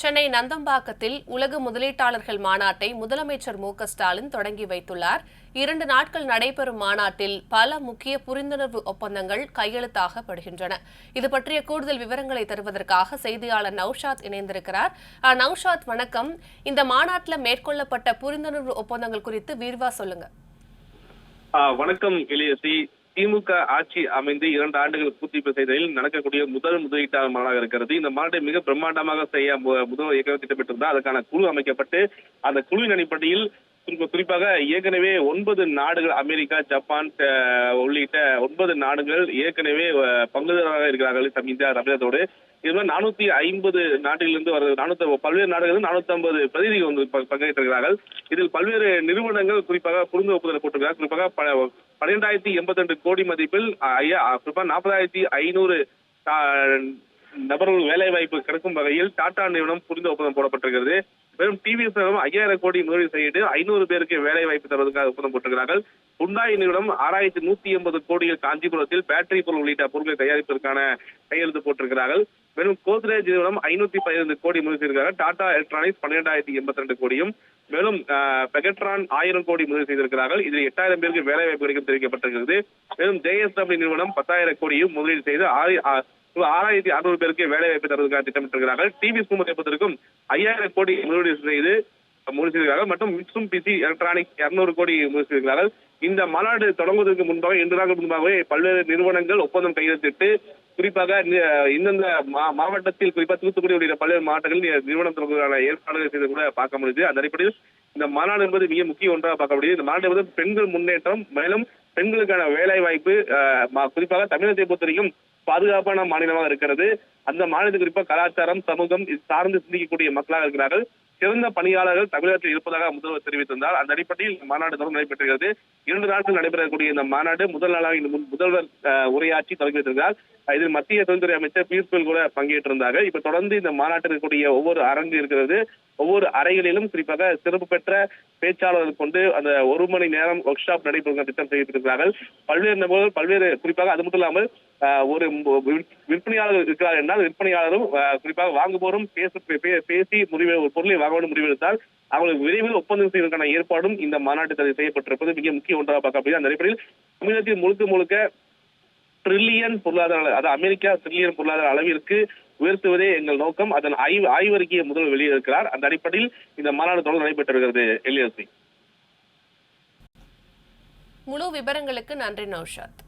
சென்னை நந்தம்பாக்கத்தில் உலக முதலீட்டாளர்கள் மாநாட்டை முதலமைச்சர் மு ஸ்டாலின் தொடங்கி வைத்துள்ளார். இரண்டு நாட்கள் நடைபெறும் மாநாட்டில் பல முக்கிய புரிந்துணர்வு ஒப்பந்தங்கள் கையெழுத்தாகப்படுகின்றன. இது பற்றிய கூடுதல் விவரங்களை தருவதற்காக செய்தியாளர் நௌஷாத் இணைந்திருக்கிறார். நௌஷாத் வணக்கம். இந்த மாநாட்டில் மேற்கொள்ளப்பட்ட புரிந்துணர்வு ஒப்பந்தங்கள் குறித்து விரிவா சொல்லுங்க. வணக்கம் இளையசி திமுக ஆட்சி அமைந்து இரண்டு ஆண்டுகள் பூர்த்தி செய்ததில் நடக்கக்கூடிய முதல் முதலீட்டாளர் மாநாடாக இருக்கிறது. இந்த மாநாட்டை மிக பிரம்மாண்டமாக செய்ய மு- முதல் ஏற்கனவே அதற்கான குழு அமைக்கப்பட்டு அந்த குழுவின் அடிப்படையில் குறிப்பாக ஏற்கனவே ஒன்பது நாடுகள் அமெரிக்கா ஜப்பான் உள்ளிட்ட ஒன்பது நாடுகள் ஏற்கனவே பங்குதாரராக இருக்கிறார்கள் இந்தியா தமிழகத்தோடு. இது மாதிரி நானூத்தி ஐம்பது நாட்டிலிருந்து வர நானூத்தி பல்வேறு நாடுகளில் நானூத்தி ஐம்பது பிரதிநிதிகள் வந்து பங்கேற்றிருக்கிறார்கள். இதில் பல்வேறு நிறுவனங்கள் குறிப்பாக புரிந்து ஒப்புதல் போட்டிருக்கிறார் குறிப்பாக பன்னிரெண்டாயிரத்தி எண்பத்தி ரெண்டு கோடி மதிப்பில் ஐயா குறிப்பாக நாற்பதாயிரத்தி ஐநூறு நபர்கள் வேலை வாய்ப்பு கிடைக்கும் வகையில் டாடா நிறுவனம் புரிந்து ஒப்பந்தம் போடப்பட்டிருக்கிறது. வெறும் டிவிஎஸ் நிறுவனம் ஐயாயிரம் கோடி முதலீடு செய்து ஐநூறு பேருக்கு வேலை வாய்ப்பு தருவதற்காக ஒப்பந்தம் போட்டிருக்கிறார்கள். ஹுண்டாய் நிறுவனம் ஆறாயிரத்தி நூத்தி எண்பது கோடியில் காஞ்சிபுரத்தில் பேட்டரி பொருள் உள்ளிட்ட பொருட்களை தயாரிப்பதற்கான கையெழுத்து போட்டிருக்கிறார்கள். வெறும் கோத்ரேஜ் நிறுவனம் ஐநூத்தி பதினைந்து கோடி முதலீடு செய்திருக்கிறார்கள். டாடா எலக்ட்ரானிக்ஸ் பன்னிரெண்டாயிரத்தி எண்பத்தி ரெண்டு கோடியும் மேலும் பெகட்ரான் ஆயிரம் கோடி முதலீடு செய்திருக்கிறார்கள். இதில் எட்டாயிரம் பேருக்கு வேலை வாய்ப்பு கிடைக்கும் தெரிவிக்கப்பட்டிருக்கிறது. மேலும் ஜேஎஸ்டபிள்யூ நிறுவனம் பத்தாயிரம் கோடியும் முதலீடு செய்து ஆறாயிரத்தி அறுநூறு பேருக்கு வேலை வாய்ப்பு தருவதற்காக திட்டமிட்டிருக்கிறார்கள் டிவி குழுமத்தை ஐயாயிரம் கோடி முதலீடு செய்து முடிச்சிருக்கிறார்கள் மற்றும் மிட்சும் பிசி எலக்ட்ரானிக்ஸ் இருநூறு கோடி முடிச்சிருக்கிறார்கள் இந்த மாநாடு தொடங்குவதற்கு முன்பாக இரண்டு நாட்கள் முன்பாகவே பல்வேறு நிறுவனங்கள் ஒப்பந்தம் கையெழுத்திட்டு குறிப்பாக இந்தந்த மா- மாவட்டத்தில் குறிப்பாக தூத்துக்குடி உள்ளிட்ட பல்வேறு மாவட்டங்களில் நிறுவனம் தொடங்குவதற்கான ஏற்பாடுகள் செய்து கூட பார்க்க முடியுது. அந்த அடிப்படையில் இந்த மாநாடு என்பது மிக முக்கிய ஒன்றாக பார்க்க முடியுது. இந்த மாநாடு என்பது பெண்கள் முன்னேற்றம் மேலும் பெண்களுக்கான வேலை வாய்ப்பு மா- குறிப்பாக தமிழகத்தை பொறுத்த வரைக்கும் பாதுகாப்பான மாநிலமாக இருக்கிறது. அந்த மாநிலத்தில் குறிப்பாக கலாச்சாரம் சமூகம் சார்ந்து சிந்திக்கக்கூடிய மக்களாக இருக்கிறார்கள். சிறந்த பணியாளர்கள் தமிழகத்தில் இருப்பதாக முதல்வர் தெரிவித்திருந்தார். அந்த அடிப்படையில் இந்த மாநாடு தொடர்ந்து நடைபெற்றுகிறது இரண்டு நாட்கள் நடைபெறக்கூடிய இந்த மாநாடு முதல் நாளாக முதல்வர் அஹ், உரையாற்றி தொடங்கி வைத்திருக்கிறார். இதில் மத்திய தொழில்துறை அமைச்சர் பியூஷ் கோயல் கூட பங்கேற்றிருந்தார்கள் இப்ப தொடர்ந்து இந்த மாநாட்டில் இருக்கக்கூடிய ஒவ்வொரு அரங்கு இருக்கிறது. ஒவ்வொரு அறைகளிலும் குறிப்பாக சிறப்பு பெற்ற பேச்சாளர்கள் கொண்டு அந்த ஒரு மணி நேரம் ஒர்க் ஷாப் நடைபெறும் திட்டம் செய்திருக்கிறார்கள். பல்வேறு நபர்கள் பல்வேறு குறிப்பாக அது மட்டும் இல்லாமல் ஒரு விற்பனையாளர் இருக்கிறார் என்றால் விற்பனையாளரும் குறிப்பாக வாங்குவோரும் பே- பேசி முடிவு ஒரு பொருளை வாங்க வேண்டும் முடிவெடுத்தால் அவங்களுக்கு விரைவில் ஒப்பந்தம் செய்வதற்கான ஏற்பாடும் இந்த மாநாட்டில் செய்யப்பட்டிருப்பது மிக முக்கிய ஒன்றாக பார்க்கப்படுகிறது. அந்த அடிப்படையில் தமிழகத்தில் முழுக்க முழுக்க ட்ரில்லியன் பொருளாதார அள- அதாவது அமெரிக்கா ட்ரில்லியன் பொருளாதார அளவிற்கு உயர்த்துவதே எங்கள் நோக்கம். அதன் ஆய்வு ஆய்வறிக்கையை முதல் வெளியிட்டிருக்கிறார். அந்த அடிப்படையில் இந்த மாநாடு தொடர் நடைபெற்று வருகிறது எல்எஸ்சி முழு விவரங்களுக்கு நன்றி நௌஷாத்.